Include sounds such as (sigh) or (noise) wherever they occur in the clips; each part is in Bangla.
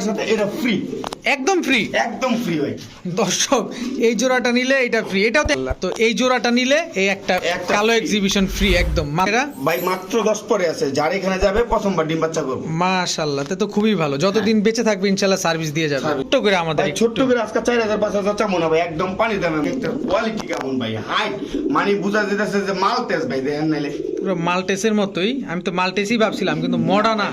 টাকার সাথে এটা ফ্রি একদম ফ্রি একদম ফ্রি দর্শক এই জোড়াটা নিলে এটা ফ্রি এটাও তো- এই জোড়াটা নিলে এই একটা কালো এক্সিবিশন ফ্রি একদম। মায়েরা ভাই মাত্র দশ পরে আছে। যার এখানে যাবে প্রথমবার ডিম বাচ্চা করব। মাশাল্লাহ তে তো খুবই ভালো। যতদিন বেঁচে থাকবে ইনশাল্লাহ সার্ভিস দিয়ে যাবে। ছোট্ট করে আমাদের ছোট্ট করে আজকে চার হাজার পাঁচ হাজার চামন হবে। একদম পানি দামে কোয়ালিটি কেমন ভাই? হাইট মানে বুঝা যেতেছে যে মাল তেজ ভাই দেখেন নাইলে। পুরো মাল্টেসের মতোই। আমি তো মাল্টেসই ভাবছিলাম কিন্তু মডার্না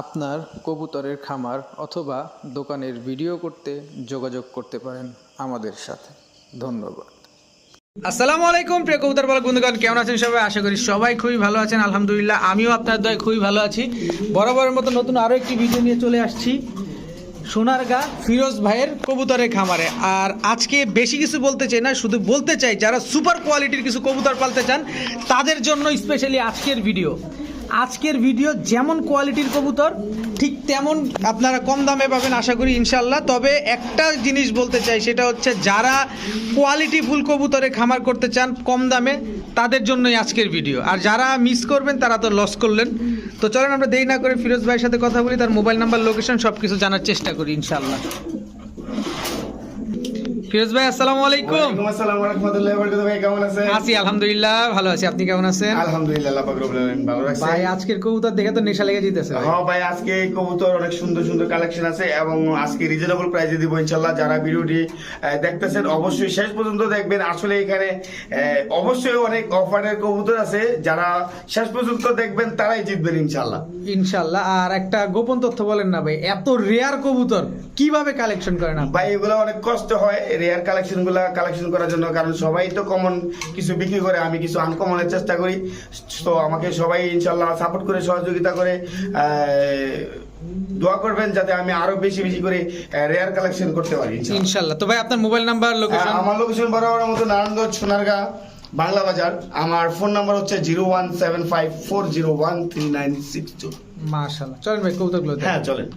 আপনার কবুতরের খামার অথবা দোকানের ভিডিও করতে যোগাযোগ করতে পারেন আমাদের সাথে। ধন্যবাদ। আসসালামু আলাইকুম, প্রিয় কবুতর বলা বন্ধুগণ, কেমন আছেন সবাই? আশা করি সবাই খুবই ভালো আছেন। আলহামদুলিল্লাহ, আমিও আপনার দয় খুবই ভালো আছি। বরাবরের মতো নতুন আরও একটি ভিডিও নিয়ে চলে আসছি। সোনারগা ফিরোজ ভাইয়ের কবুতরের খামারে। আর আজকে বেশি কিছু বলতে চাই না, শুধু বলতে চাই, যারা সুপার কোয়ালিটির কিছু কবুতর পালতে চান, তাদের জন্য স্পেশালি আজকের ভিডিও আজকের ভিডিও যেমন কোয়ালিটির কবুতর, ঠিক তেমন আপনারা কম দামে পাবেন আশা করি ইনশাল্লাহ তবে একটা জিনিস বলতে চাই, সেটা হচ্ছে যারা কোয়ালিটি ফুল কবুতরে খামার করতে চান কম দামে, তাদের জন্যই আজকের ভিডিও আর যারা মিস করবেন, তারা তো লস করলেন। তো চলেন আমরা দেরি না করে ফিরোজ ভাইয়ের সাথে কথা বলি, তার মোবাইল নাম্বার লোকেশন সব কিছু জানার চেষ্টা করি ইনশাল্লাহ ফিরোজ ভাই আসসালামু আলাইকুম। আসসালাম ওয়া রাহমাতুল্লাহি ওয়া বারাকাতুহু ভাই কেমন আছেন? আছি আলহামদুলিল্লাহ ভালো আছি। আপনি কেমন আছেন? আলহামদুলিল্লাহ আল্লাহ পাক রব্বুল আলামিন ভালো রাখছে ভাই আজকের কবুতর দেখে তো নেশা লেগে যেতেছে ভাই। হ্যাঁ ভাই আজকে কবুতর অনেক সুন্দর সুন্দর কালেকশন আছে এবং আজকে রিজনেবল প্রাইসে দিব ইনশাল্লাহ যারা ভিডিওটি দেখতেছেন অবশ্যই শেষ পর্যন্ত দেখবেন। আসলে এখানে অবশ্যই অনেক অফারের কবুতর আছে। যারা শেষ পর্যন্ত দেখবেন তারাই জিতবেন ইনশাল্লাহ ইনশাল্লাহ আর একটা গোপন তথ্য বলেন না ভাই এত রেয়ার কবুতর কীভাবে কালেকশন করেন? ভাই এগুলো অনেক কষ্ট হয় রেয়ার কালেকশনগুলা কালেকশন করার জন্য কারণ সবাই তো কমন কিছু বিক্রি করে আমি কিছু আনকমনের চেষ্টা করি। তো আমাকে সবাই ইনশাল্লাহ সাপোর্ট করে সহযোগিতা করে দোয়া করবেন যাতে আমি আরও বেশি বেশি করে রেয়ার কালেকশন করতে পারি ইনশাল্লাহ। তো ভাই আপনার মোবাইল নাম্বার লোকেশন আমার লোকেশন বরাবর মতো নারায়ণগঞ্জ সোনারগাঁ বাংলা বাজার। আমার ফোন নাম্বার হচ্ছে zero one seven five four zero one three nine six two মাশাআল্লাহ। চলেন ভাই কবুতরগুলো হ্যাঁ চলেন।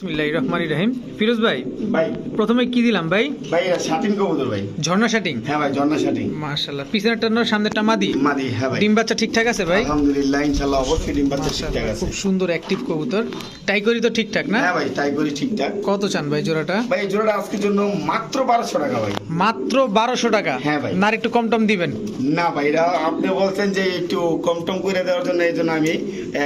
বিসমিল্লাহির রহমানির রহিম। ফিরোজ ভাই ভাই। প্রথমে কি দিলাম ভাই? ভাই শাটিন কবুতর ভাই। ঝর্ণা শাটিং হ্যাঁ ভাই ঝর্ণা শাটিন মাশাআল্লাহ। পিছনেরটা নর সামনেরটা মাদি? মাদি হ্যাঁ ভাই। ডিম বাচ্চা ঠিকঠাক আছে ভাই? আলহামদুলিল্লাহ ইনশাল্লাহ অবশ্যই ডিম বাচ্চা ঠিকঠাক আছে। খুব সুন্দর অ্যাক্টিভ কবুতর। টাইকরি তো ঠিকঠাক না? হ্যাঁ ভাই তাই করি ঠিকঠাক। কত চান ভাই জোড়াটা? ভাই জোড়াটা আজকের জন্য মাত্র বারোশো টাকা ভাই। মাত্র বারোশো টাকা? হ্যাঁ ভাই। না একটু কম টম দিবেন। না ভাই এটা আপনি বলছেন যে একটু কম টম করে দেওয়ার জন্য এই জন্য আমি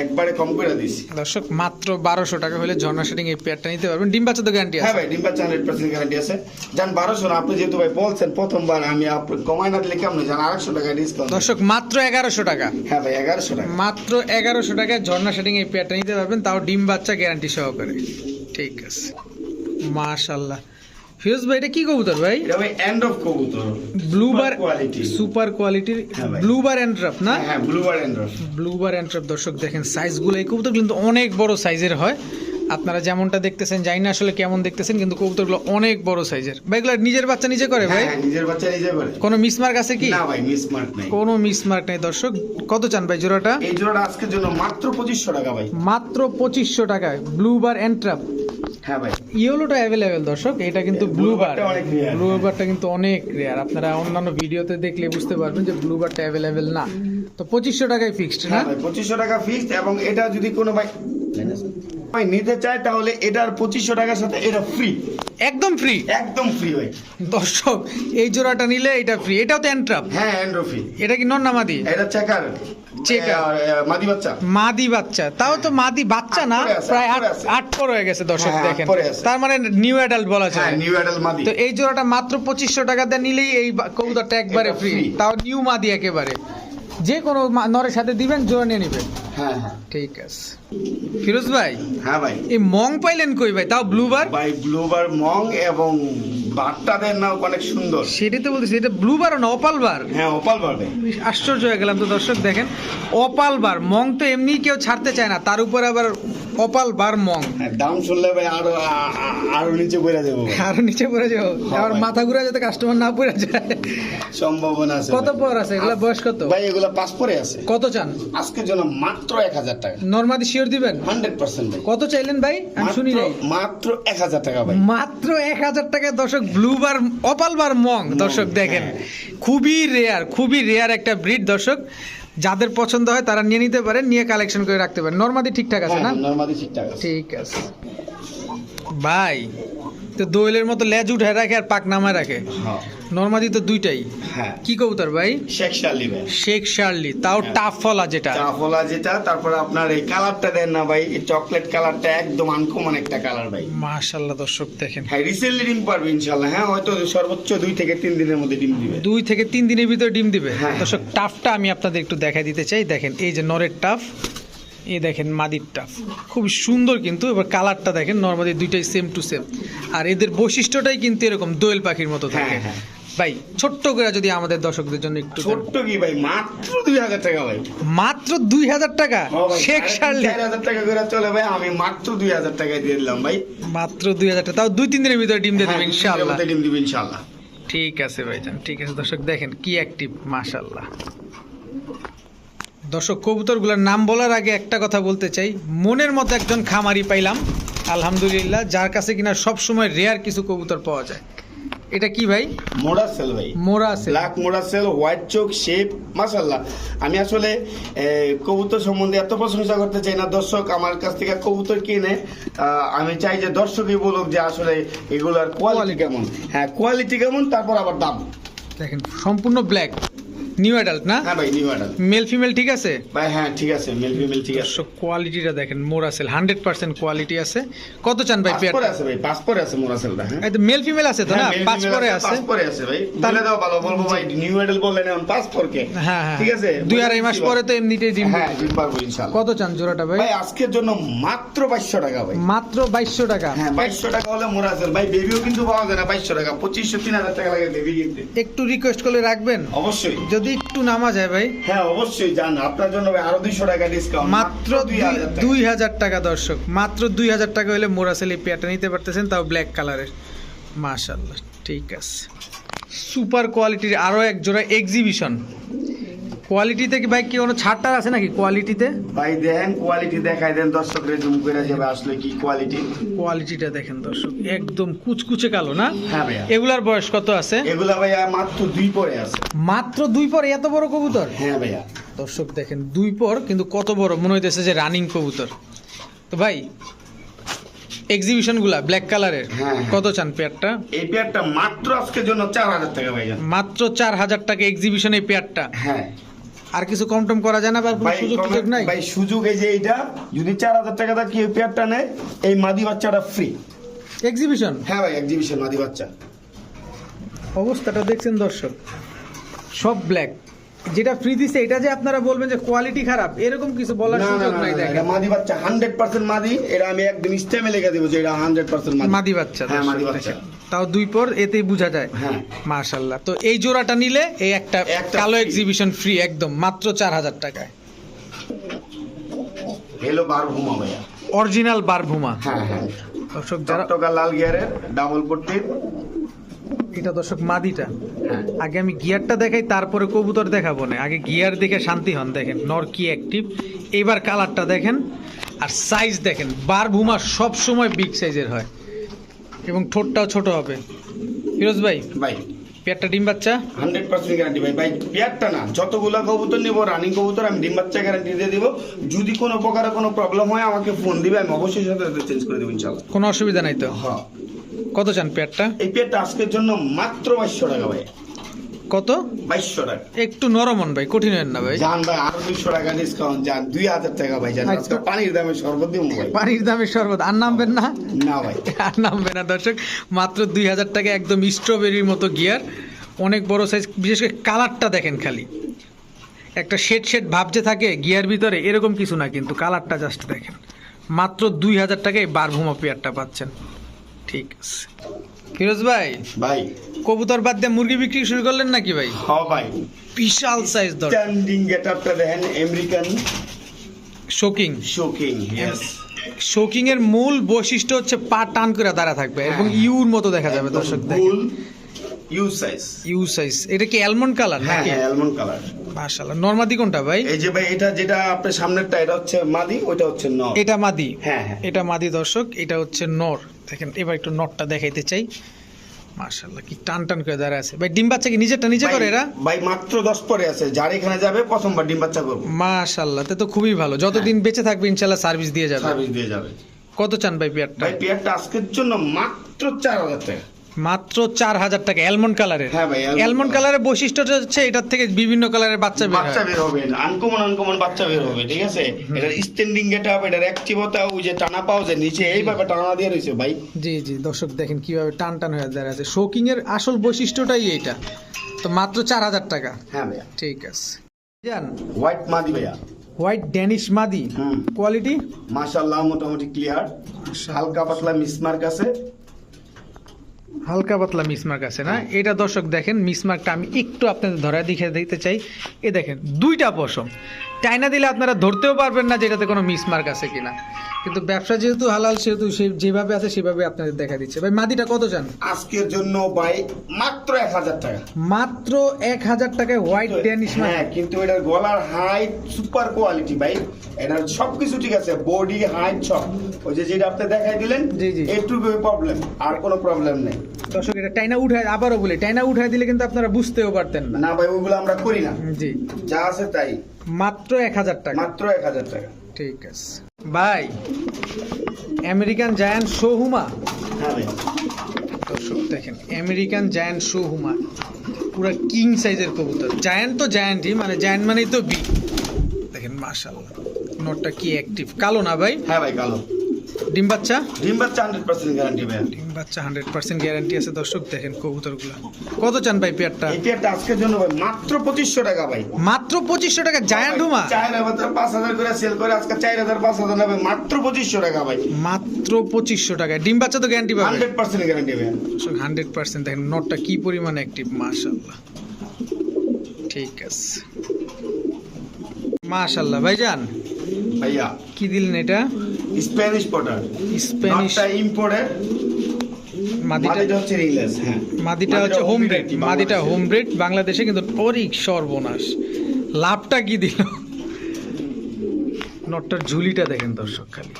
একবারে কম করে দিছি। দর্শক মাত্র বারোশো টাকা হলে ঝর্ণা শাটিং এই পেয়ারটা নিতে পারবেন। ডিম বাচ্চা তো গ্যারান্টি আছে। হ্যাঁ ভাই ডিম বাচ্চা হান্ড্রেড পার্সেন্ট গ্যারান্টি আছে। যান বারোশো আপনি যেহেতু ভাই বলছেন প্রথমবার আমি আপনি কমাই না দিলে কেমন যান? আড়াইশো টাকা ডিসকাউন্ট দর্শক মাত্র এগারোশো টাকা। হ্যাঁ ভাই এগারোশো টাকা। মাত্র এগারোশো টাকায় ঝর্ণা শাটিং এই পেয়ারটা নিতে পারবেন তাও ডিম বাচ্চা গ্যারান্টি সহকারে। ঠিক আছে। মাশাল্লাহ ফিরোজ ভাই এটা কি কবুতর ভাই? এটা ভাই এন্ড অফ কবুতর। ব্লুবার কোয়ালিটি সুপার কোয়ালিটির। ব্লুবার অ্যান্ড্রাফ না? হ্যাঁ ব্লুবার ব্লুবার অ্যান্ড্রাফ দর্শক দেখেন সাইজগুলো এই কবুতর কিন্তু অনেক বড় সাইজের হয়। আপনারা যেমনটা দেখতেছেন জানি না আসলে কেমন দেখতেছেন কিন্তু কবুতরগুলো অনেক বড় সাইজের। ভাই এগুলো নিজের বাচ্চা নিজে করে ভাই? হ্যাঁ নিজের বাচ্চা নিজে করে। কোনো মিসমার্ক আছে কি? না ভাই মিস মার্ক নাই। কোনো মিসমার্ক নেই দর্শক। কত চান ভাই জোড়াটা? এই জোড়াটা আজকের জন্য মাত্র পঁচিশশো টাকা ভাই। মাত্র পঁচিশশো টাকায় ব্লুবার অ্যান্ট্রাপ হ্যাঁ ভাই। ইয়েলোটা অ্যাভেলেবেল দর্শক। এটা কিন্তু ব্লুবার ব্লুবারটা ব্লু বারটা কিন্তু অনেক রেয়ার আপনারা অন্যান্য ভিডিওতে দেখলে বুঝতে পারবেন যে ব্লুবারটা অ্যাভেলেবেল না। তো পঁচিশশো টাকায় ফিক্সড না? হ্যাঁ ভাই পঁচিশশো টাকা ফিক্সড এবং এটা যদি কোনো ভাই নিতে চায় তাহলে এটার পঁচিশশো টাকার সাথে এটা ফ্রি একদম ফ্রি একদম ফ্রি ভাই। দর্শক এই জোড়াটা নিলে এটা ফ্রি এটাও তো অ্যান্ট্রাপ হ্যাঁ অ্যান্ড্রো ফ্রি এটা কি নন না মাদি এটা চেকার মাদি বাচ্চা। মাদি বাচ্চা। তাও তো মাদি বাচ্চা না? প্রায় আট আট পরে হয়ে গেছে দর্শক হ্যাঁ, দেখেন। তার মানে নিউ অ্যাডাল্ট বলা হ্যাঁ যায় নিউ অ্যাডাল মাদি। তো এই জোড়াটা মাত্র পঁচিশশো টাকা দিয়ে নিলেই এই কবুতরটা একবারে ফ্রি তাও নিউ মাদি একেবারে। যে কোনো নরের সাথে দিবেন জোড়া নিয়ে নেবেন। হ্যাঁ হ্যাঁ। ঠিক আছে। ফিরোজ ভাই হ্যাঁ ভাই। এই মং পাইলেন কই ভাই? তাও ব্লুবার ভাই ব্লুবার মং এবং বাটটাদের নাও অনেক সুন্দর। সেটাই তো বলতেছি এটা ব্লুবার না অপাল বার হ্যাঁ অপালবার পাবে আশ্চর্য হয়ে গেলাম তো দর্শক দেখেন। অপাল বার মং তো এমনি কেউ ছাড়তে চায় না তার উপর আবার অপাল বার মং। হ্যাঁ দাম শুনলে ভাই আরও আরও নিচে পড়ে ভাই। আরও নিচে পড়ে যাও আবার মাথা ঘুরে যাতে কাস্টমার না পড়ে যায়। সম্ভাবনা আছে কত পর আছে? এগুলা বয়স কত? ভাই এগুলা পাস পরে আছে। কত চান? আজকের জন্য মাত্র এক হাজার টাকা। নর্মাদি শিওর দিবেন? হান্ড্রেড পার্সেন্ট ভাই। কত চাইলেন ভাই? আমি শুনি নাই। মাত্র- এক হাজার টাকা ভাই। মাত্র এক হাজার টাকায় দর্শক ব্লুবার অপালবার মং দর্শক দেখেন। হ্যাঁ। খুবই রেয়ার খুবই রেয়ার একটা ব্রিড দর্শক। যাদের পছন্দ হয় তারা নিয়ে নিতে পারেন নিয়ে কালেকশন করে রাখতে পারেন। নর্মাদি ঠিকঠাক আছে না? নর্মাদি ঠিকঠাক আছে। ঠিক আছে। ভাই তো দোয়েলের মতো লেজ উঠায় রাখে আর পাক নামায় রাখে। হ্যাঁ। নর্মাদি তো দুইটাই। হ্যাঁ। কি কবুতর ভাই? শেখ শালি ভাই। শেখ শার্লি তাও হ্যাঁ। টাফ ফলা যেটা। চাফলা যেটা তারপরে আপনার এই কালারটা দেন না ভাই এই চকলেট কালারটা একদম আনকমন একটা কালার ভাই। মাশাল্লাহ দর্শক দেখেন। হ্যাঁ রিসেন্টলি ডিম পারবে ইনশাল্লাহ হ্যাঁ হয়তো সর্বোচ্চ দুই থেকে তিন দিনের মধ্যে ডিম দিবে। দুই থেকে তিন দিনের ভিতরে ডিম দিবে। হ্যাঁ। দর্শক টাফটা আমি আপনাদের একটু দেখাই দিতে চাই। দেখেন এই যে নরের টাফ এই দেখেন মাদির টাফ খুব সুন্দর কিন্তু এবার কালারটা দেখেন নর্মালি দুইটাই সেম টু সেম আর এদের বৈশিষ্ট্যটাই কিন্তু এরকম দোয়েল পাখির মতো থাকে। হ্যাঁ, হ্যাঁ। ভাই ছোট্ট করে যদি আমাদের দর্শকদের জন্য একটু ছোট্ট কি ভাই? মাত্র দুই হাজার টাকা ভাই। মাত্র দুই হাজার টাকা? শেখ শার্লি চার হাজার টাকা করে চলে ভাই আমি মাত্র দুই হাজার টাকায় দিয়ে দিলাম ভাই। মাত্র দুই হাজার টাকা। তাও দুই তিন দিনের ভিতরে ডিম দিয়ে হ্যাঁ, দেবেন ইনশাআল্লাহ। ডিম দিবে ইনশাল্লাহ ঠিক আছে ভাইজান ঠিক আছে। দর্শক দেখেন কি অ্যাক্টিভ মাশাল্লাহ দর্শক কবুতরগুলোর নাম বলার আগে একটা কথা বলতে চাই। মনের মতো একজন খামারি পাইলাম আলহামদুলিল্লাহ যার কাছে কিনা সব সময় রেয়ার কিছু কবুতর পাওয়া যায়। এটা কি ভাই? মোড়া সেল ভাই। মোরা আছে ব্ল্যাক মোড়া সেল হোয়াইট চোখ শেপ মাসাল্লাহ আমি আসলে কবুতর সম্বন্ধে এত প্রশংসা করতে চাই না। দর্শক আমার কাছ থেকে কবুতর কিনে আমি চাই যে দর্শকই বলুক যে আসলে এগুলার কোয়ালিটি কেমন। হ্যাঁ কোয়ালিটি কেমন তারপর আবার দাম। দেখেন সম্পূর্ণ ব্ল্যাক নিউ অ্যাডাল্ট না? হ্যাঁ ভাই নিউ অ্যাডাল মেল ফিমেল ঠিক আছে? ভাই হ্যাঁ ঠিক আছে মেল ফিমেল ঠিক আছে। কোয়ালিটিটা দেখেন মোরাসেল হান্ড্রেড পার্সেন্ট কোয়ালিটি আছে। কত চান ভাই পেয়ার পাসপোর্ট আছে ভাই পাসপোর্ট আছে মোড়া সেলটা হ্যাঁ তো মেল ফিমেল আছে তো না? হ্যাঁ, পাঁচ পরে আছে পাঁচ পরে আছে ভাই। বলে দাও ভালো বলব ভাই নিউ অ্যাডাল বললেন এখন পাঁচ পরকে হ্যাঁ হ্যাঁ। ঠিক আছে? দুই আড়াই মাস পরে তো এমনিতেই ডিম হ্যাঁ। ডিম পারব ইনশাআল্লাহ। কত চান জোড়াটা ভাই? ভাই আজকের জন্য মাত্র বাইশশো টাকা ভাই। মাত্র বাইশশো টাকা? হ্যাঁ বাইশশো টাকা হলে মোরাজেল ভাই বেবিও কিন্তু পাওয়া যায় না বাইশশো টাকা। পঁচিশশো তিন হাজার টাকা লাগে বেবি কিনতে। একটু রিকোয়েস্ট করলে রাখবেন? অবশ্যই। যদি একটু নামা যায় ভাই। হ্যাঁ অবশ্যই জান আপনার জন্য ভাই আরও দুইশো টাকা ডিসকাউন্ট মাত্র দুই হাজার টাকা। দর্শক। মাত্র দুই হাজার টাকা হলে মোরাসেলি এই পেয়ারটা নিতে পারতেছেন তাও ব্ল্যাক কালারের মাশাল্লাহ ঠিক আছে। সুপার কোয়ালিটির আরও এক জোড়া এক্সিবিশন কোয়ালিটিতে কি ভাই কি কোনো ছাড়টার আছে নাকি কোয়ালিটিতে ভাই দেখেন কোয়ালিটি দেখাই দেন দর্শকরে জুম করে যাবে আসলে কি কোয়ালিটি কোয়ালিটিটা দেখেন দর্শক একদম কুচকুচে কালো না? হ্যাঁ ভাইয়া। এগুলার বয়স কত আছে? এগুলা ভাইয়া মাত্র দুই পরে আছে। মাত্র দুই পর এত বড় কবুতর? হ্যাঁ ভাইয়া। দর্শক দেখেন দুই পর কিন্তু কত বড় মনে হইতেছে যে রানিং কবুতর। তো ভাই এক্সিবিশনগুলা ব্ল্যাক কালারের। কত চান পেয়ারটা এই পেয়ারটা মাত্র আজকের জন্য চার হাজার টাকা ভাইয়া। মাত্র চার হাজার টাকা এক্সিবিশন এই পেয়ারটা হ্যাঁ। আর কিছু কম টম করা যায় না বা কোনো সুযোগ সুযোগ নাই? ভাই সুযোগ এই যে এইটা যদি চার হাজার টাকা দিয়ে কেউ পেয়ারটা নেয় এই মাদি বাচ্চাটা ফ্রি এক্সিবিশন হ্যাঁ ভাই এক্সিবিশন মাদি বাচ্চা। অবস্থাটা দেখছেন দর্শক। সব ব্ল্যাক যেটা ফ্রি দিছে এটা যে আপনারা বলবেন যে কোয়ালিটি খারাপ এরকম কিছু বলার সুযোগ নাই দেখেন। এটা মাদি বাচ্চা হান্ড্রেড পার্সেন্ট মাদি এটা আমি একদম স্টেমে লিখে দেবো যে এটা হান্ড্রেড পার্সেন্ট মাদি। মাদি বাচ্চা হ্যাঁ মাদি বাচ্চা। তাও দুই পর এতেই বোঝা যায়। হ্যাঁ। মার্শাল্লাহ তো এই জোড়াটা নিলে এই একটা কালো এক্সিবিশন ফ্রি একদম মাত্র চার হাজার টাকায়। হেলো বার ঘুমা ভাইয়া। অরিজিনাল বারভুমা। হ্যাঁ হ্যাঁ। দর্শক যারা টকা লাল গিয়ারের ডাবল পট্টি এটা দর্শক মাদিটা। হ্যাঁ। আগে আমি গিয়ারটা দেখাই তারপরে কবুতর দেখাবো না। আগে গিয়ার দেখে শান্তি হন দেখেন নর কি অ্যাক্টিভ এবার কালারটা দেখেন আর সাইজ দেখেন বারভুমা সব সময় বিগ সাইজের হয়। এবং ঠোঁটটাও ছোট হবে। ফিরোজ ভাই ভাই। পেয়ারটা ডিম বাচ্চা? হান্ড্রেড পার্সেন্ট গ্যারান্টি ভাই। ভাই পেয়ারটা না যতগুলো কবুতর নিবো রানিং কবুতর আমি ডিম বাচ্চা গ্যারান্টি দিয়ে দিব। যদি কোনো প্রকারে কোনো প্রবলেম হয় আমাকে ফোন দিবে আমি অবশ্যই সাথে চেঞ্জ করে দেবো ইনশাল্লাহ কোনো অসুবিধা নাই তো? হ্যাঁ। কত চান পেয়ারটা? এই পেয়ারটা আজকের জন্য মাত্র বাইশশো টাকা ভাই। কত? বাইশশো টাকা। একটু নরমন ভাই কঠিন হন না ভাই। যান ভাই আরও দুইশো টাকা ডিসকাউন্ট যান দুই হাজার টাকা ভাই যান। আচ্ছা। আজকে পানির দামে সর্বত দিব ভাই। পানির দামের শরবত আর নামবেন না? না ভাই। আর নামবে না দর্শক। মাত্র দুই হাজার টাকা একদম স্ট্রবেরির মতো গিয়ার অনেক বড় সাইজ বিশেষ করে কালারটা দেখেন খালি। একটা শেড শেড ভাব যে থাকে গিয়ার ভিতরে এরকম কিছু না কিন্তু কালারটা জাস্ট দেখেন। মাত্র দুই হাজার টাকায় বারভুমা পেয়ারটা পাচ্ছেন। ঠিক আছে। ফিরোজ ভাই ভাই। কবুতর বাদ দিয়ে মুরগি বিক্রি শুরু করলেন নাকি ভাই? হ্যাঁ ভাই। বিশাল সাইজ দর স্ট্যান্ডিং গেট আপটা দেখেন American show king show king yes show king এর মূল বৈশিষ্ট্য হচ্ছে পা টান করে দাঁড়া থাকবে এবং হ্যাঁ। ইউর মতো দেখা যাবে দর্শক দেখেন। Full U size U size এটা কি অ্যালমন্ড কালার হ্যাঁ হ্যাঁ অ্যালমন্ড কালার মাশাআল্লাহ। নরমাদি কোনটা ভাই? এই যে ভাই এটা যেটা আপনার সামনেরটা এটা হচ্ছে মাদি ওইটা হচ্ছে নর। এটা মাদি? হ্যাঁ হ্যাঁ। এটা মাদি দর্শক এটা হচ্ছে নর। দেখেন এবার একটু নরটা দেখাইতে চাই। মাশাআল্লাহ কি টান টান করে আছে। ভাই ডিম বাচ্চা কি নিজেরটা নিজে করে এরা? ভাই মাত্র দশ পরে আছে। যার এখানে যাবে প্রথমবার ডিম বাচ্চা করব। মাশাআল্লাহ তে তো খুবই ভালো। যতদিন বেঁচে থাকবে ইনশাআল্লাহ সার্ভিস দিয়ে যাবে। সার্ভিস দিয়ে যাবে। কত চান ভাই পেয়ারটা? ভাই পেয়ারটা আজকের জন্য মাত্র চার হাজার টাকা। মাত্র চার হাজার টাকা অ্যালমন্ড কালারের হ্যাঁ অ্যালমন্ড কালারের বৈশিষ্ট্যটা হচ্ছে এটার থেকে বিভিন্ন কালারের বাচ্চা বের বাচ্চা বের হবে আনকমন আনকমন বাচ্চা বের হবে ঠিক আছে? এটার স্ট্যান্ডিং গেট হবে এটার অ্যাক্টিভতা ওই যে টানা পাও যে নিচে এইভাবে টানা দিয়ে রয়েছে ভাই। জি জি দর্শক দেখেন কীভাবে টান টান হয়ে দাঁড়ায় আছে। শোকিং এর আসল বৈশিষ্ট্যটাই এইটা। তো মাত্র চার হাজার টাকা। হ্যাঁ ভাইয়া। ঠিক আছে। জান। হোয়াইট মাদি ভাইয়া। হোয়াইট ড্যানিশ মাদি। হুম। কোয়ালিটি মাশাআল্লাহ মোটামুটি ক্লিয়ার হালকা পাতলা মিসমার্ক আছে। হালকা পাতলা মিসমার্ক আছে না? এটা দর্শক দেখেন, মিসমার্কটা আমি একটু আপনাদের ধরা দেখে দিতে চাই। এ দেখেন, দুইটা পশম। টাইনা দিলে আপনারা ধরতেও পারবেন না যে এটাতে কোনো মিসমার্ক আছে কিনা। কিন্তু ব্যবসা যেহেতু হালাল সেহেতু সে যেভাবে আছে সেভাবে আপনাদের দেখা দিচ্ছে। ভাই মাদিটা কত চান? আজকের জন্য ভাই মাত্র এক হাজার টাকা। মাত্র এক হাজার টাকায় হোয়াইট ড্যানিশ হ্যাঁ কিন্তু এটার গলার হাইট সুপার কোয়ালিটি ভাই। এটার সবকিছু ঠিক আছে বডি হাইট সব। ওই যে যেটা আপনি দেখাই দিলেন জি, জি। এইটুকু প্রবলেম আর কোনো প্রবলেম নেই। দর্শক এটা টাইনা উঠায় আবারও বলি টাইনা উঠায় দিলে কিন্তু আপনারা বুঝতেও পারতেন না। না ভাই ওগুলো আমরা করি না। জি। যা আছে তাই। মাত্র এক হাজার টাকা। মাত্র এক হাজার টাকা। ঠিক আছে। ভাই আমেরিকান জায়ান্ট সোহুমা হ্যাঁ ভাই। দর্শক দেখেন আমেরিকান জায়ান্ট সোহুমা পুরো কিং সাইজের কবুতর। জায়ান্ট তো জায়ান্টই মানে জায়ান্ট মানেই তো বি। দেখেন মাশাল্লাহ নোটটা কি অ্যাক্টিভ কালো না ভাই? হ্যাঁ ভাই কালো। ডিম বাচ্চা? ডিম বাচ্চা হান্ড্রেড পার্সেন্ট গ্যারান্টি ভাই ডিম বাচ্চা হান্ড্রেড পার্সেন্ট গ্যারান্টি আছে। দর্শক দেখেন কবুতরগুলো। কত চান ভাই পেয়ারটা? এই পেয়ারটা আজকের জন্য ভাই মাত্র পঁচিশশো টাকা ভাই। মাত্র পঁচিশশো টাকা জায়ান্ট হুমা চার হাজার পাঁচ হাজার করে সেল করে আজকে চার হাজার পাঁচ হাজার নেবে মাত্র পঁচিশশো টাকা ভাই। মাত্র পঁচিশশো টাকা ডিম বাচ্চা তো গ্যারান্টি পাবে? হান্ড্রেড পার্সেন্ট গ্যারান্টি ভাই দর্শক হান্ড্রেড পার্সেন্ট দেখেন নটটা কি পরিমাণ অ্যাক্টিভ মাশাল্লাহ ঠিক আছে। মাশাল্লাহ ভাইজান। ভাইয়া কি দিলেন এটা? স্প্যানিশ পটার স্প্যানিশ ইম্পোর্টেড মাদিটা হচ্ছে রিংলেস হ্যাঁ। মাদিটা হচ্ছে হোম ব্রেড মাদিটা হোম ব্রেড বাংলাদেশে কিন্তু অরিক সর্বনাশ। লাভটা কি দিল? নটটার ঝুলিটা দেখেন দর্শক খালি।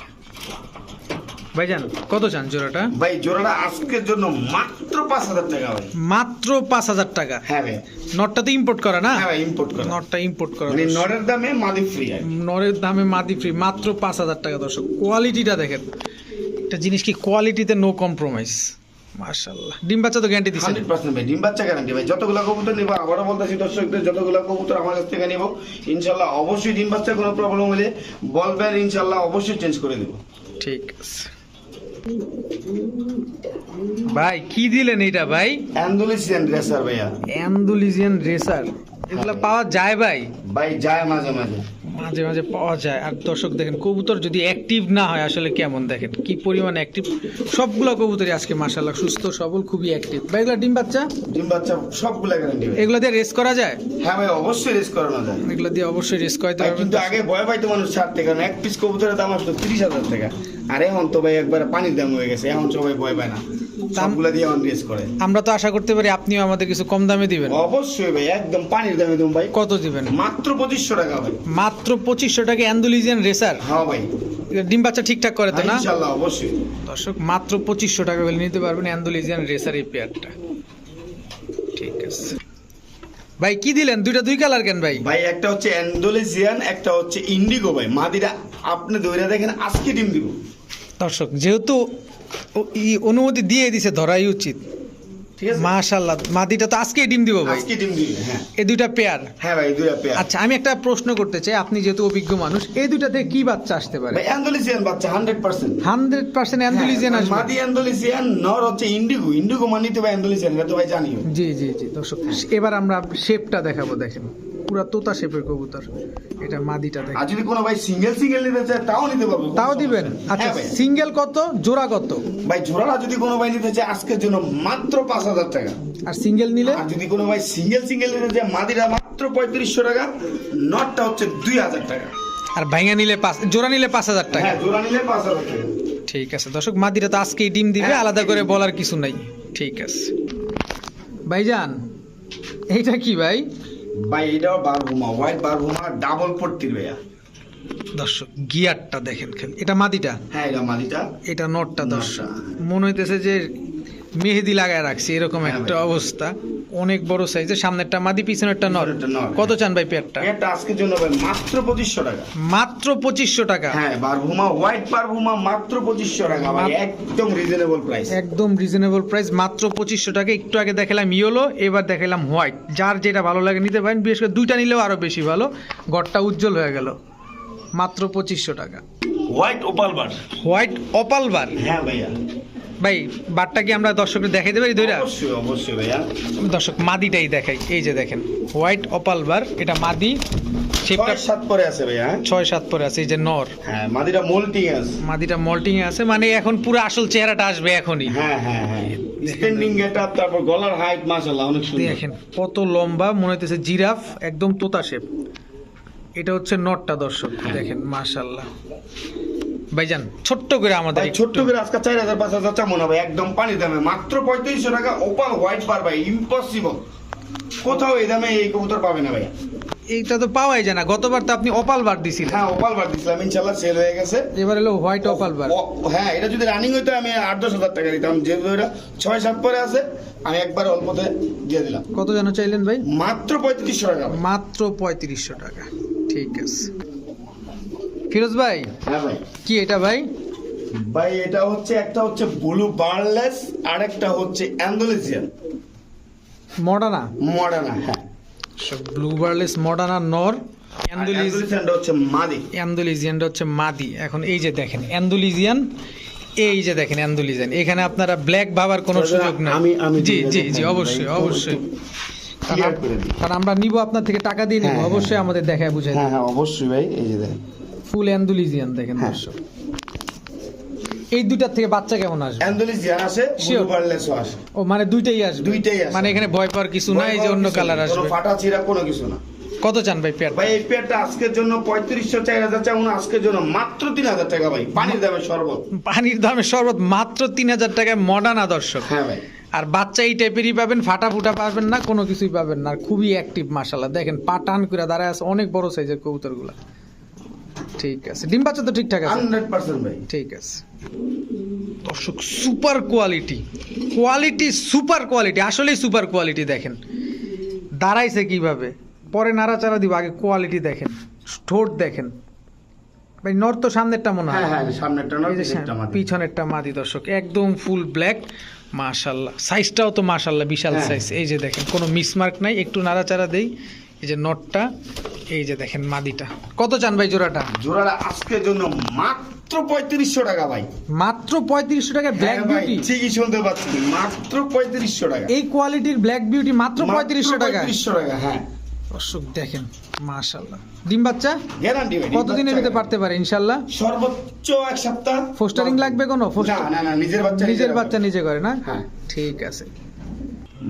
ভাইজান কত চান জোড়াটা? ভাই জোড়াটা আজকের জন্য মাত্র পাঁচ হাজার টাকা ভাই। মাত্র পাঁচ হাজার টাকা? হ্যাঁ ভাই। নটটা তো ইম্পোর্ট করা না? হ্যাঁ ইম্পোর্ট করা। নটটা ইম্পোর্ট করা মানে নরের দামে মাদি ফ্রি নরের দামে মাদি ফ্রি মাত্র পাঁচ হাজার টাকা দর্শক। কোয়ালিটিটা দেখেন। একটা জিনিস কি কোয়ালিটিতে নো কম্প্রোমাইজ মার্শাল্লাহ ডিম বাচ্চা তো গ্যারান্টি হান্ড্রেড পার্সেন্ট ভাই ডিম বাচ্চা গ্যারান্টি ভাই যতগুলো কবুতর নিবো আবারও বলতেছি দর্শকদের যতগুলো কবুতর আমার কাছ থেকে নিবো ইনশাল্লাহ অবশ্যই ডিম বাচ্চা কোনো প্রবলেম হলে বলবেন ইনশাল্লাহ অবশ্যই চেঞ্জ করে দেবো। ঠিক আছে। ভাই কি দিলেন এটা ভাই? অ্যান্ডোলিসিয়ান রেসার ভাইয়া। Andalusian racer. এগুলো পাওয়া যায় ভাই? ভাই যায় মাঝে মাঝে। মাঝে মাঝে পাওয়া যায়। আর দর্শক দেখেন কবুতর যদি অ্যাক্টিভ না হয় আসলে কেমন দেখেন? কি পরিমাণ অ্যাক্টিভ সবগুলো কবুতরই আজকে মাশাল্লাহ সুস্থ সবল খুবই অ্যাক্টিভ ভাই এগুলো ডিম বাচ্চা? ডিম বাচ্চা সবগুলো গ্যারান্টি এগুলো দিয়ে রেস করা যায়? হ্যাঁ ভাই অবশ্যই রেস করানো যায়। এগুলো দিয়ে অবশ্যই রেস করাতে ভাই, কিন্তু আগে ভয় পাইতো মানুষ ছাড়তে কারণ এক পিস কবুতরের দাম আসলো তিরিশ হাজার টাকা। আর এখন তো ভাই একবার পানির দাম হয়ে গেছে এখন সবাই ভয় পায় না। সবগুলা দিয়ে এখন করে। আমরা তো আশা করতে পারি আপনিও আমাদের কিছু কম দামে দিবেন। অবশ্যই ভাই একদম পানির দামে দেবো ভাই। কত দিবেন? মাত্র পঁচিশশো টাকা ভাই। মাত্র পঁচিশশো টাকা অ্যান্ডুলিজিয়ান রেসার? হ্যাঁ ভাই। ডিম বাচ্চা ঠিকঠাক করে তো না? ইনশাল্লাহ অবশ্যই। দর্শক মাত্র পঁচিশশো টাকা করে নিতে পারবেন অ্যান্ডুলিজিয়ান রেসার এই পেয়ারটা। ঠিক আছে। ভাই কি দিলেন? দুইটা দুই কালার কেন ভাই? ভাই একটা হচ্ছে অ্যান্ডোলেজিয়ান একটা হচ্ছে ইন্ডিগো ভাই। মাদিরা আপনি ধরে দেখেন আজকে ডিম দিব। দর্শক যেহেতু অনুমতি দিয়ে দিছে ধরাই উচিত। মাশাল্লাহ মাদিটা তো আজকেই ডিম দিব ভাই। আজকে ডিম দিবে হ্যাঁ। এই দুইটা পেয়ার? হ্যাঁ ভাই দুইটা পেয়ার। আচ্ছা আমি একটা প্রশ্ন করতে চাই আপনি যেহেতু অভিজ্ঞ মানুষ এই দুইটা থেকে কি বাচ্চা আসতে পারে? ভাই অ্যান্ডোলেজিয়ান বাচ্চা hundred percent hundred percent Andalusian আসবে। মাদি অ্যান্ডোলেজিয়ান নর হচ্ছে ইন্ডিগো। ইন্ডিগো মানিতে ভাই অ্যান্ডোলেজিয়ান এটা তো ভাই জানিও। জি জি জি দর্শক এবার আমরা শেপটা দেখাবো দেখেন। পুরা তোতা শেপের কবুতর। এটা মাদিটা দেখেন। আর যদি কোনো ভাই সিঙ্গেল সিঙ্গেল নিতে চায় তাও নিতে পারব। তাও দিবেন? আচ্ছা হ্যাঁ সিঙ্গেল কত জোড়া কত? ভাই ঝোড়াটা যদি কোনো ভাই নিতে চায় আজকের জন্য মাত্র পাঁচ হাজার টাকা। আর সিঙ্গেল নিলে? আর যদি কোনো ভাই সিঙ্গেল সিঙ্গেল নিতে চায় মাদিরা মাত্র পঁয়ত্রিশশো টাকা নটটা হচ্ছে দুই হাজার টাকা। আর নিলে পাঁচ জোড়া নিলে পাঁচ হাজার টাকা। হ্যাঁ জোড়া নিলে পাঁচ হাজার টাকা। ঠিক আছে দর্শক মাদিরা তো আজকেই ডিম দিবে হ্যাঁ, আলাদা করে বলার কিছু নাই। ঠিক আছে। ভাইজান এইটা কি ভাই? ভাই এটাও বারভুমা হোয়াইট বারভুমা ডাবল পট্টির ভাইয়া। দর্শক গিয়ারটা দেখেন এটা মাদিটা? হ্যাঁ এটা মাদিটা। এটা নটটা দর্শক। মনে হইতেছে যে মেহেদি লাগায় রাখছি এরকম হ্যাঁ একটা অবস্থা। অনেক বড় সাইজের সামনেরটা মাদি পিছনেরটা নর। কত হ্যাঁ। চান ভাই পেয়ারটা? এটা আজকের জন্য ভাই মাত্র পঁচিশশো টাকা। মাত্র পঁচিশশো টাকা? হ্যাঁ বারভুমা হোয়াইট বারভুমা মাত্র পঁচিশশো টাকা ভাই একদম রিজনেবল প্রাইস একদম রিজনেবল প্রাইস মাত্র পঁচিশশো টাকা। একটু আগে দেখালাম ইয়েলো এবার দেখালাম হোয়াইট যার যেটা ভালো লাগে নিতে পারেন বিশেষ করে দুইটা নিলেও আরও বেশি ভালো। ঘরটা উজ্জ্বল হয়ে গেল। মাত্র পঁচিশশো টাকা। White opal bar white opal bar হ্যাঁ ভাইয়া। ভাই বারটা কি আমরা দর্শকদের দেখাইতে পারি দুইটা? অবশ্যই অবশ্যই ভাইয়া। দর্শক মাদিটাই দেখাই। এই যে দেখেন হোয়াইট অপাল বার এটা মাদি শেপটা সাত পরে আছে ভাইয়া? ছয় সাত পরে আছে এই যে নর। হ্যাঁ মাদিটা মোল্টিং আছে মাদিটা মল্টিং আছে মানে এখন পুরো আসল চেহারাটা আসবে এখনই। হ্যাঁ হ্যাঁ হ্যাঁ। স্ট্যান্ডিং গেট তারপর গলার হাইট মাশাআল্লাহ অনেক সুন্দর। দেখেন কত লম্বা মনে হইতেছে জিরাফ একদম তোতা শেপ এটা হচ্ছে নটটা দর্শক দেখেন মাশাল্লাহ ভাইজান ছোট্ট করে আমাদের ছোট্ট করে আজকে চার হাজার পাঁচ হাজার চামো না ভাই একদম পানি দামে। মাত্র পঁয়ত্রিশশো টাকা ওপাল হোয়াইট বার ভাই ইম্পসিবল কোথাও এই দামে এই কবুতর পাবে না ভাই এইটা তো পাওয়াই যায় না। গতবার তো আপনি অপাল বার দিছিলেন। হ্যাঁ ওপাল বার দিছিলাম ইনশাল্লাহ সেল হয়ে গেছে। এবার হলো হোয়াইট অপাল বার। হ্যাঁ এটা যদি রানিং হইতো আমি আট দশ হাজার টাকা দিতাম। যেহেতু এটা ছয় সাত পরে আছে আমি একবার অল্পতে দিয়ে দিলাম। কত যেন চাইলেন ভাই? মাত্র পঁয়ত্রিশশো টাকা মাত্র পঁয়ত্রিশশো টাকা। ঠিক আছে। ফিরোজ ভাই? হ্যাঁ ভাই। কি এটা ভাই? ভাই এটা হচ্ছে একটা হচ্ছে ব্লু বার্লেস আর একটা হচ্ছে অ্যান্ডোলেজিয়ান মডানা মডার্না হ্যাঁ। ব্লু বার্লেস মডানা নর হচ্ছে মাদি। অ্যান্ডুলিজিয়ানটা হচ্ছে মাদি। এখন এই যে দেখেন অ্যান্ডুলিজিয়ান এই যে দেখেন অ্যান্ডুলিজিয়ান এখানে আপনারা ব্ল্যাক ভাবার কোনো সুযোগ নেই। আমি- আমি জি জি জি অবশ্যই অবশ্যই। কারণ আমরা নিব আপনার থেকে টাকা দিয়ে নিব। হ্যাঁ, হ্যাঁ, অবশ্যই আমাদের দেখায় বুঝাই হ্যাঁ হ্যাঁ অবশ্যই ভাই এই যে দেখেন। ফুল অ্যান্ডুলিজিয়ান দেখেন হ্যাঁ। দর্শক। এই দুইটার থেকে বাচ্চা কেমন আসবে? অ্যান্ডোলেজিয়ান আসে ব্লু Sure. আসে। ও মানে দুইটাই আসবে? দুইটাই আসবে। মানে এখানে ভয় পাওয়ার কিছু নাই যে অন্য কালার কোনো আসবে। ফাটা ছিঁড়া কোনো কিছু না। কত চান ভাই পেয়ার ভাই এই পেয়ারটা আজকের জন্য পঁয়ত্রিশশো চার হাজার চাউন আজকের জন্য মাত্র তিন হাজার টাকা ভাই। পানির দামে শরবত। পানির দামে শরবত মাত্র তিন হাজার টাকায় মডার্ন আদর্শক। হ্যাঁ ভাই। আর বাচ্চা এই টাইপেরই পাবেন ফাটা ফুটা পাবেন না কোনো কিছুই পাবেন না। আর খুবই অ্যাক্টিভ মাশাল্লাহ দেখেন পাটান করে দাঁড়ায় আছে অনেক বড় সাইজের কবুতরগুলা। ঠিক আছে। ডিম বাচ্চা তো ঠিকঠাক আছে? হান্ড্রেড পার্সেন্ট ভাই। ঠিক আছে। দর্শক super quality. Quality super quality. আসলেই সুপার কোয়ালিটি দেখেন। দাঁড়াইছে কীভাবে? পরে নাড়াচাড়া দিব আগে কোয়ালিটি দেখেন। ঠোঁট দেখেন। ভাই নর তো সামনেরটা মনে হয়। হ্যাঁ হ্যাঁ সামনেরটা মাদি। পিছনেরটা মাদি দর্শক। একদম ফুল ব্ল্যাক। মাশাল্লাহ। সাইজটাও তো মাশাল্লাহ বিশাল হ্যাঁ। সাইজ। এই যে দেখেন কোনো মিসমার্ক নাই। একটু নাড়াচাড়া দেই। এই যে নটটা এই যে দেখেন মাদিটা। কত চান ভাই জোড়াটা? জোড়াটা আজকের জন্য মাত্র পঁয়ত্রিশশো টাকা ভাই। মাত্র পঁয়ত্রিশশো টাকা ব্ল্যাক বিউটি ঠিকই শুনতে পাচ্ছি মাত্র পঁয়ত্রিশশো টাকা। এই কোয়ালিটির ব্ল্যাক বিউটি মাত্র পঁয়ত্রিশশো টাকা। পঁয়ত্রিশশো টাকা হ্যাঁ। দর্শক দেখেন মাশাল্লাহ ডিম বাচ্চা? গ্যারান্টি ভাই কতদিনের ভিতরে পারতে পারে ইনশাল্লাহ সর্বোচ্চ এক সপ্তাহ। ফোস্টারিং লাগবে কোনো? না না না নিজের বাচ্চা নিজের বাচ্চা। নিজে করে না? হ্যাঁ। ঠিক আছে।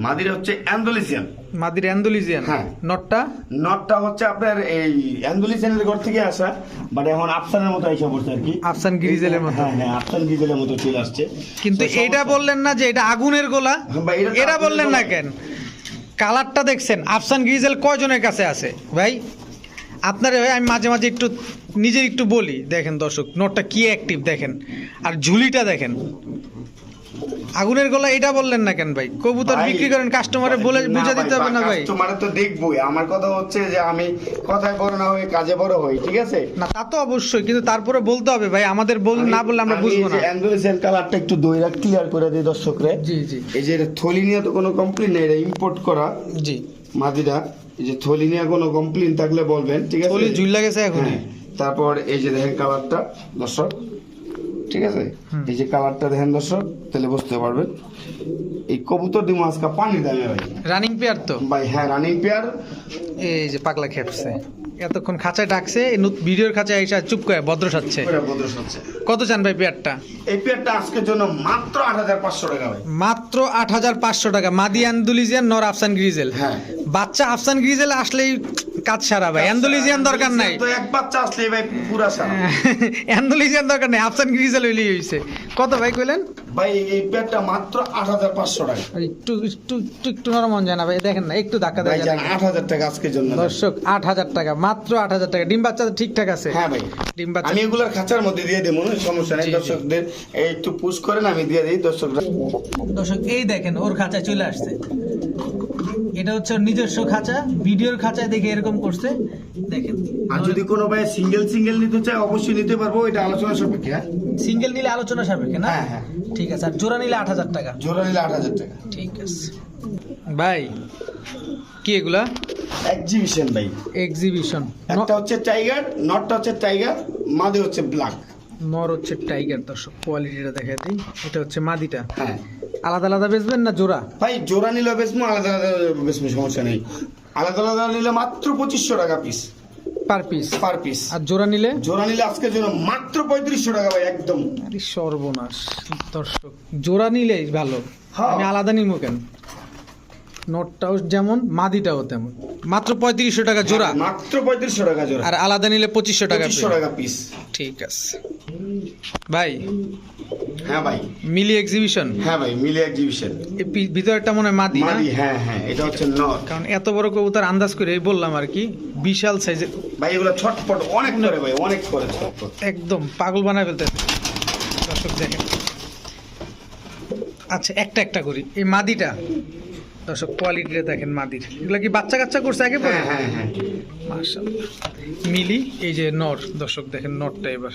মাদির হচ্ছে অ্যান্ডোলিসিয়ান। মাদির অ্যান্ডুলিজিয়ান হ্যাঁ। নটটা? নটটা হচ্ছে আপনার এই অ্যান্ডোলিসিয়ানের ঘর থেকে আসা বাট এখন আফসানের মতো এসে পড়ছে আর কি। আফসান গ্রিজেলের মতো। হ্যাঁ হ্যাঁ আফসান গিজেলের মতো চলে আসছে। কিন্তু এটা বললেন না যে এটা আগুনের গোলা। হ্যাঁ এটা বললেন না কেন? কালারটা দেখছেন আফসান গ্রিজেল কয়জনের কাছে আছে? ভাই আপনার আমি মাঝে মাঝে একটু নিজের একটু বলি। দেখেন দর্শক নোটটা কি অ্যাক্টিভ দেখেন। আর ঝুলিটা দেখেন। আগুনের গোলা এটা বললেন না কেন ভাই? কবুতর বিক্রি করেন কাস্টমারে বলে বুঝে দিতে হবে না ভাই। কাস্টমারে তো দেখবোই। আমার কথা হচ্ছে যে আমি কথায় বড় না হয়ে কাজে বড় হই ঠিক আছে? না তা তো অবশ্যই কিন্তু তারপরে বলতে হবে ভাই আমাদের বল না বললে আমরা বুঝব না। অ্যান্ডোলিসিয়ান কালারটা একটু দইরা ক্লিয়ার করে দিই দর্শকরে। জি জি। এই যে থলি নিয়ে তো কোনো কমপ্লেইন নেই এটা ইম্পোর্ট করা। জি। মাদিরা এই যে থলি নিয়ে কোনো কমপ্লেইন থাকলে বলবেন ঠিক আছে? বলি ঝুল লাগেছে এখন হ্যাঁ। তারপর এই যে দেখেন কালারটা দর্শক। ঠিক আছে? এই যে কালারটা দেখেন দর্শক তাহলে বুঝতে পারবেন। এই কবুতর দিমো আজকে পানি দামে ভাই। রানিং পেয়ার তো? ভাই হ্যাঁ রানিং পেয়ার এই যে পাগলা খেপছে। এতক্ষণ খাঁচায় ডাকছে ভিডিওর খাঁচায় এসে চুপ করে ভদ্র সাচ্ছে কত চান ভাই পেয়ারটা এই পেয়ারটা আজকের জন্য মাত্র আট হাজার পাঁচশো টাকা ভাই। মাত্র আট হাজার পাঁচশো টাকা। মাদি আন্দুলিজিয়ান নর আফসান গ্রিজেল। হ্যাঁ। বাচ্চা আফসান গ্রিজেল আসলেই কাজ সারা ভাই অ্যান্ডোলিজিয়ান দরকার নাই। তো এক বাচ্চা আসলে ভাই পুরা সারা (laughs) অ্যান্ডোলিজিয়ান দরকার নাই আফসান গ্রিজেল হইলেই হইছে। কত ভাই কইলেন? ভাই এই পেটটা মাত্র আট হাজার পাঁচশো টাকা। একটু একটু একটু একটু নরম মন যায় না ভাই দেখেন না একটু ধাক্কা ভাই দেয় জান আট হাজার টাকা আজকের জন্য। দর্শক আট হাজার টাকা মাত্র আট হাজার টাকা। ডিম বাচ্চা তো ঠিকঠাক আছে। হ্যাঁ ভাই। ডিম বাচ্চা আমি এগুলার খাঁচার মধ্যে দিয়ে দেবো সমস্যা নেই। দর্শকদের এই একটু পুশ করেন আমি দিয়ে দিই দর্শকরা দর্শক এই দেখেন ওর খাঁচায় চলে আসছে। এটা হচ্ছে নিজস্ব খাঁচা ভিডিওর খাঁচায় দেখে এরকম করছে। দেখেন। আর যদি কোনো ভাই সিঙ্গেল সিঙ্গেল নিতে চায় অবশ্যই নিতে পারব এটা আলোচনা সাপেক্ষে হ্যাঁ? সিঙ্গেল নিলে আলোচনা সাপেক্ষে না? হ্যাঁ, হ্যাঁ। ঠিক আছে আর জোড়া নিলে আট হাজার টাকা। জোড়া নিলে আট হাজার টাকা। ঠিক আছে। ভাই কি এগুলা? এক্সিবিশন ভাই। এক্সিবিশন একটা হচ্ছে টাইগার নটটা হচ্ছে টাইগার মাদে হচ্ছে ব্ল্যাক নর হচ্ছে টাইগার দর্শক কোয়ালিটিটা দেখা দিই। এটা হচ্ছে মাদিটা। হ্যাঁ। আলাদা আলাদা বেচবেন না জোড়া? ভাই জোড়া নিলে বেসমো আলাদা আলাদা বেসমো সমস্যা নেই। আলাদা আলাদা নিলে মাত্র পঁচিশশো টাকা piece per piece per piece আর জোড়া নিলে? জোড়া নিলে আজকে জন্য মাত্র পঁয়ত্রিশশো টাকা ভাই একদম। আরে সর্বনাশ দর্শক জোড়া নিলে ভালো। হ্যাঁ। আমি আলাদা নিবো কেন? নোটটাও যেমন মাদিটাও তেমন। মাত্র পঁয়ত্রিশশো টাকা জোড়া। মাত্র পঁয়ত্রিশশো টাকা জোড়া। আর আলাদা নিলে পঁচিশশো টাকা পঁচিশশো টাকা পিস ঠিক আছে। ভাই। হ্যাঁ ভাই। মিলি এক্সিবিশন হ্যাঁ ভাই মিলে এক্সিবিশন এই ভিতরটা মনে হয় মাদি মাদি হ্যাঁ হ্যাঁ এটা হচ্ছে নর। কারণ এত বড় কবুতর আন্দাজ করে বললাম আর কি বিশাল সাইজের ভাই এগুলো ছটপট অনেক করে ভাই অনেক করে ছটপট। একদম পাগল বানায় ফেলতে দর্শক দেখেন। আচ্ছা একটা একটা করি। এই মাদিটা দর্শক কোয়ালিটিটা দেখেন মাদির। এগুলো কি বাচ্চা কাচ্চা করছে আগে পরে? হ্যাঁ হ্যাঁ হ্যাঁ। মিলি এই যে নর দর্শক দেখেন নরটা এবার।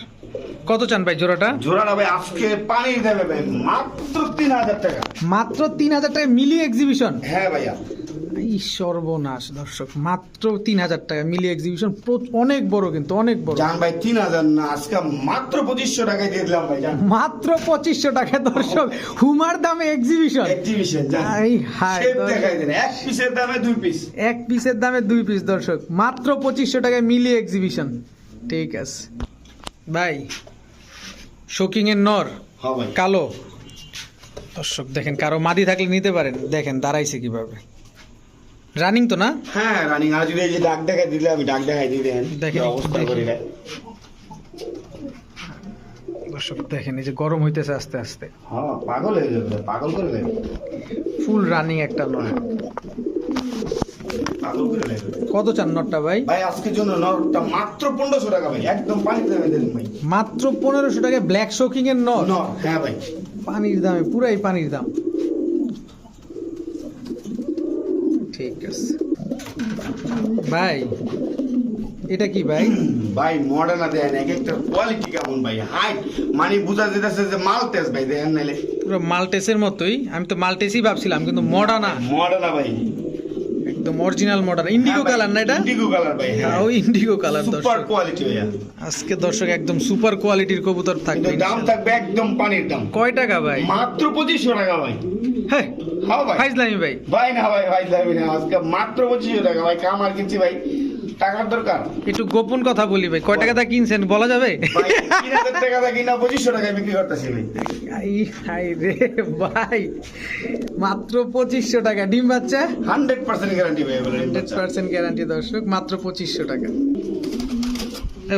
কত চান ভাই জোড়াটা? জোড়াটা ভাই আজকে পানি দেবে ভাই মাত্র তিন হাজার টাকা। মাত্র তিন হাজার টাকা মিলি এক্সিবিশন হ্যাঁ ভাইয়া। এই সর্বনাশ দর্শক মাত্র তিন হাজার টাকা মিলি এক্সিবিশন অনেক বড় কিন্তু অনেক বড়। জান ভাই তিন হাজার না আজকে মাত্র পঁচিশশো টাকায় দিয়ে দিলাম ভাই মাত্র পঁচিশশো টাকা দর্শক হুমার দামে এক্সিবিশন এক্সিবিশন হায় দেন এক পিসের দামে দুই পিস এক পিসের দামে দুই পিস দর্শক মাত্র পঁচিশশো টাকায় মিলি এক্সিবিশন ঠিক আছে। ভাই শোকিং এর নর হ্যাঁ কালো। দর্শক দেখেন কারও মাদি থাকলে নিতে পারেন দেখেন দাঁড়াইছে কীভাবে। রানিং তো না? হ্যাঁ রানিং এই যে ডাক দেখাই দিলে আমি ডাক দেখাই দিই দেন দেখেন, অবস্থা দেখেন। করি। দেখ। দর্শক দেখেন এই যে গরম হইতেছে আস্তে আস্তে। হ্যাঁ পাগল হয়ে যাবে পাগল করে দেবে ফুল রানিং একটা দেবে কত চান নটটা ভাই? ভাই আজকের জন্য নরটা মাত্র পনেরোশো টাকা ভাই একদম পানি দেবে দেন ভাই। মাত্র পনেরোশো টাকায় ব্ল্যাক শোকিং এর নর হ্যাঁ ভাই। পানির দামে পুরাই পানির দাম। ঠিক আছে। ভাই এটা কি ভাই? ভাই মডার্না দেন এক একটা কোয়ালিটি কেমন ভাই? হাই মানে বুঝা যেতেছে যে মাল তেজ ভাই দেন নাইলে। পুরো মালটেসের মতোই। আমি তো মালটেসই ভাবছিলাম কিন্তু মডার্না মডার্না ভাই। একদম অরিজিনাল মডার্ন ইন্ডিগো কালার না এটা? ইন্ডিগো কালার ভাই হ্যাঁ। ওই ইন্ডিগো কালার সুপার কোয়ালিটি ভাইয়া। আজকে দর্শক একদম সুপার কোয়ালিটির কবুতর থাকবে দাম থাকবে একদম পানির দাম। কয় টাকা ভাই? মাত্র পঁচিশশো টাকা ভাই। হ্যাঁ হ্যাঁ ভাই। ফাইজলামি ভাই। ভাই না ভাই ফাইজলামি না। আজকে মাত্র 2500 টাকা ভাই কামার কিনছি ভাই। টাকার দরকার? একটু গোপন কথা বলি ভাই। কয় টাকা কিনছেন? বলা যাবে? ভাই টাকা কিনা? পঁচিশশো টাকায় বিক্রি করতেছি ভাই রে ভাই। মাত্র পঁচিশশো টাকা। ডিম বাচ্চা? হান্ড্রেড পার্সেন্ট গ্যারান্টি ভাই হান্ড্রেড পার্সেন্ট গ্যারান্টি দর্শক মাত্র পঁচিশশো টাকা।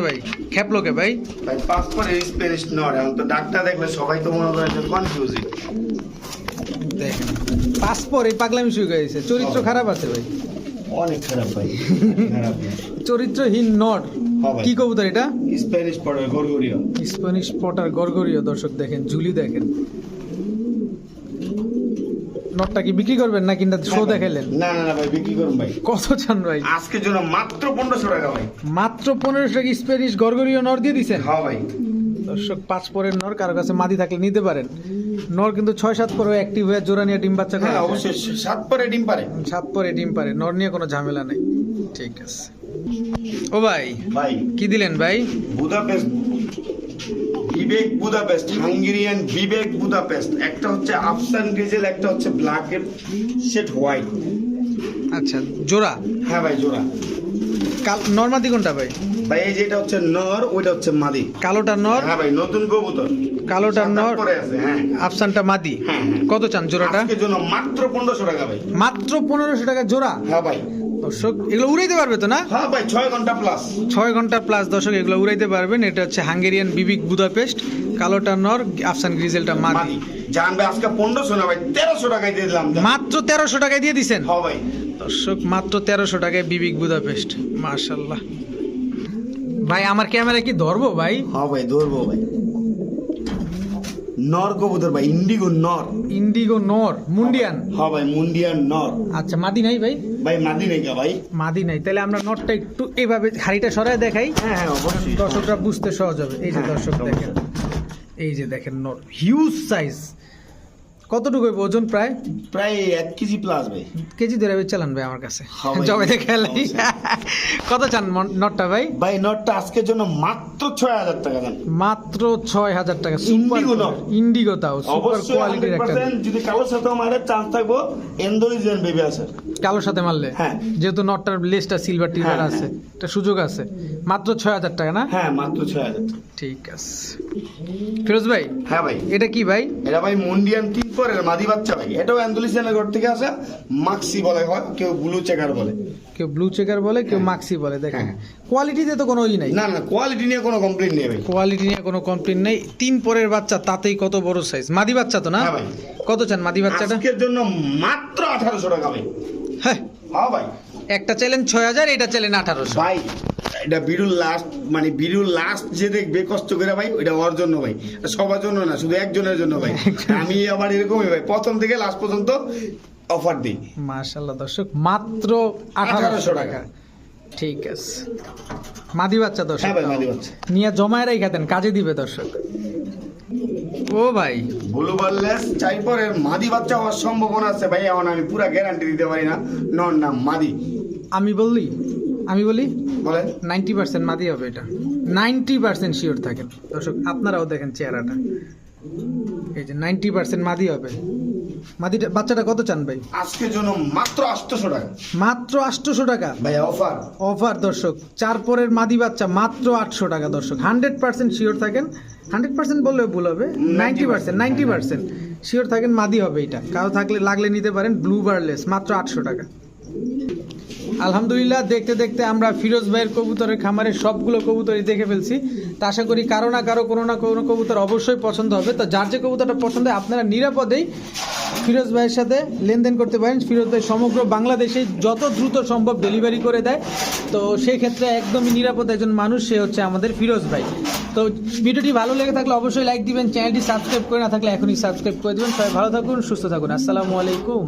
ভাই খ্যাপলোকে ভাই? ভাই পাসপোর্ট স্পেনিশ নট এখন তো ডাক্তার দেখলে সবাই তো মনে করে কনফিউজিং দেখেন পাসপোর্ট এই পাগলামি শুরু হয়েছে চরিত্র খারাপ আছে ভাই। অনেক খারাপ ভাই খারাপ চরিত্রহীন নট হ্যাঁ কি কবুতর এটা? স্প্যানিশ পড়ে গরগরিও স্প্যানিশ পটার গরগরীয় দর্শক দেখেন ঝুলি দেখেন। নটটা কি বিক্রি করবেন না কিনা শো দেখাইলেন? না না না ভাই বিক্রি করুন ভাই। কত চান ভাই? আজকের জন্য মাত্র পনেরোশো টাকা ভাই। মাত্র পনেরোশো টাকা স্প্যানিশ গরগরীয় নর দিয়ে দিছেন? হ্যাঁ ভাই। দর্শক পাঁচ পরের নর কারও কাছে মাদি থাকলে নিতে পারেন। নর কিন্তু ছয় সাত পরে অ্যাক্টিভ হয়ে জোড়া নিয়ে ডিম বাচ্চা করে হ্যাঁ অবশ্যই সাত পরে ডিম পারে। সাত পরে ডিম পারে নর নিয়ে কোনো ঝামেলা নেই। ঠিক আছে। ও ভাই ভাই। কি দিলেন ভাই? বুদাপেস্ট। বিবেক বুদাপেস্ট হাঙ্গেরিয়ান বিবেক বুদাপেস্ট। একটা হচ্ছে আফসান গ্রিজেল একটা হচ্ছে ব্ল্যাক এর সেট হোয়াইট আচ্ছা জোড়া? হ্যাঁ ভাই জোড়া। কাল নর্মাদি কোনটা ভাই? ভাই এই হচ্ছে নর ওইটা হচ্ছে মাদি। কালোটা নর? হ্যাঁ ভাই নতুন কবুতর। কালোটা নর? হ্যাঁ। আফসানটা মাদি? হ্যাঁ, হ্যাঁ। কত চান জোড়াটা? আজকের জন্য মাত্র পনেরোশো টাকা ভাই। মাত্র পনেরোশো টাকা জোড়া? হ্যাঁ ভাই। দর্শক এগুলো উড়াইতে পারবে তো না? হ্যাঁ ভাই ছয় ঘণ্টা প্লাস ছয় ঘণ্টা প্লাস দর্শক এগুলো উড়াইতে পারবেন। এটা হচ্ছে হাঙ্গেরিয়ান বিবিক বুদাপেস্ট। কালোটা নর আফসান গ্রিজেলটা মাদি। মাদি। জান ভাই আজকে পনেরোশো না ভাই তেরোশো টাকায় দিয়ে দিলাম। মাত্র তেরোশো টাকায় দিয়ে দিছেন? হ্যাঁ ভাই। দর্শক মাত্র তেরোশো টাকায় বিবিক বুদাপেস্ট। মার্শাল্লাহ ভাই আমার ক্যামেরা কি ধরবো ভাই? হ্যাঁ ভাই ধরবো ভাই। নর কবুতর ভাই ইন্ডিগো নর। ইন্ডিগো নর মুন্ডিয়ান? হ্যাঁ ভাই মুন্ডিয়ান নর। আচ্ছা মাদি নাই ভাই? ভাই মাদি নেই গা ভাই। মাদি নাই তাহলে আমরা নরটা একটু এইভাবে হাড়িটা সরায় দেখাই। হ্যাঁ হ্যাঁ অবশ্যই দর্শকরা বুঝতে সহজ হবে। এই যে হ্যাঁ, দর্শক দেখেন এই যে দেখেন নর হিউজ সাইজ কতটুকু ওজন প্রায়? প্রায় এক কেজি প্লাস ভাই। কেজি ধরে চালান ভাই আমার কাছে। হ্যাঁ জবে খেলাই কত চান নটটা ভাই? ভাই নটটা আজকের জন্য মাত্র ছয় হাজার টাকা দেন। মাত্র ছয় হাজার টাকা। নট। ইন্ডিগো তাও সুপার কোয়ালিটির একটা 100% যদি কারোর সাথে আমার চান্স থাকব এন্ডোরিজিয়ান বেবি আছে। কালোর সাথে মারলে? হ্যাঁ। যেহেতু নটটার লেসটা সিলভার টিলার হ্যাঁ, আছে হ্যাঁ। একটা সুযোগ আছে। মাত্র ছয় হাজার টাকা না? হ্যাঁ মাত্র ছয় হাজার ঠিক আছে। ফিরোজ ভাই হ্যাঁ ভাই। এটা কি ভাই? এটা ভাই মন্ডিয়ান তিন পরের মাদি বাচ্চা ভাই এটাও অ্যান্ডোলিজিয়ানের ঘর থেকে আসে মাক্সি বলে হয় কেউ ব্লু চেকার বলে। কেউ ব্লু চেকার বলে কেউ হ্যাঁ। মাক্সি বলে দেখেন। হ্যাঁ। কোয়ালিটিতে তো কোনো ই নাই। না না কোয়ালিটি নিয়ে কোনো কমপ্লেন নেই ভাই। কোয়ালিটি নিয়ে কোনো কমপ্লেন নেই। তিন পরের বাচ্চা তাতেই কত বড় সাইজ মাদি বাচ্চা তো না? হ্যাঁ ভাই। কত চান মাদি বাচ্চাটা? আজকের জন্য মাত্র আঠারোশো টাকা ভাই। হ্যাঁ। হ্যাঁ ভাই। একটা চাইলেন ছয় হাজার এটা চাইলেন আঠারোশো। ভাই এটা বিরুর লাস্ট মানে বিরুর লাস্ট যে দেখবে কষ্ট করে ভাই ওটা ওর জন্য ভাই। সবার জন্য না শুধু একজনের জন্য ভাই। আমি আবার এরকমই ভাই প্রথম থেকে লাস্ট পর্যন্ত অফার দিই। মার্শাল্লাহ দর্শক মাত্র আঠারোশো টাকা। ঠিক আছে। মাদি বাচ্চা দর্শক হ্যাঁ ভাই মাদি বাচ্চা। নিয়ে জমায় রাই খাতেন কাজে দিবে দর্শক। ও ভাই। ব্লু বার্লেস চাই পরে মাদি বাচ্চা হওয়ার সম্ভাবনা আছে ভাই এখন আমি পুরা গ্যারান্টি দিতে পারি না। নন না মাদি। আমি বললি আমি বলি বলেন। নাইনটি পার্সেন্ট মাদি হবে এটা। নাইনটি পার্সেন্ট শিওর থাকেন দর্শক আপনারাও দেখেন চেহারাটা। এই যে নাইনটি পার্সেন্ট মাদি হবে। মাদিটা বাচ্চাটা কত চান ভাই? আজকের জন্য মাত্র আটশোশো টাকা। মাত্র আটশোশো টাকা? ভাই অফার। অফার দর্শক। চার পরের মাদি বাচ্চা মাত্র আটশো টাকা দর্শক। হান্ড্রেড পার্সেন্ট শিওর থাকেন। হান্ড্রেড পার্সেন্ট বললেও ভুল হবে। Ninety percent ninety percent sure থাকেন মাদি হবে এটা। কারও থাকলে লাগলে নিতে পারেন ব্লু বারলেস মাত্র আটশো টাকা। আলহামদুলিল্লাহ, দেখতে দেখতে আমরা ফিরোজ ভাইয়ের কবুতরের খামারের সবগুলো কবুতরই দেখে ফেলছি। তা আশা করি কারও না কারও, কোনো না কোনো কবুতর অবশ্যই পছন্দ হবে। তো যার যে কবুতরটা পছন্দ হয়, আপনারা নিরাপদেই ফিরোজ ভাইয়ের সাথে লেনদেন করতে পারেন। ফিরোজ ভাই সমগ্র বাংলাদেশে যত দ্রুত সম্ভব ডেলিভারি করে দেয়। তো সেই ক্ষেত্রে একদমই নিরাপদ একজন মানুষ, সে হচ্ছে আমাদের ফিরোজ ভাই। তো ভিডিওটি ভালো লেগে থাকলে অবশ্যই লাইক দিবেন, চ্যানেলটি সাবস্ক্রাইব করে না থাকলে এখনই সাবস্ক্রাইব করে দেবেন। সবাই ভালো থাকুন, সুস্থ থাকুন। আসসালামু আলাইকুম।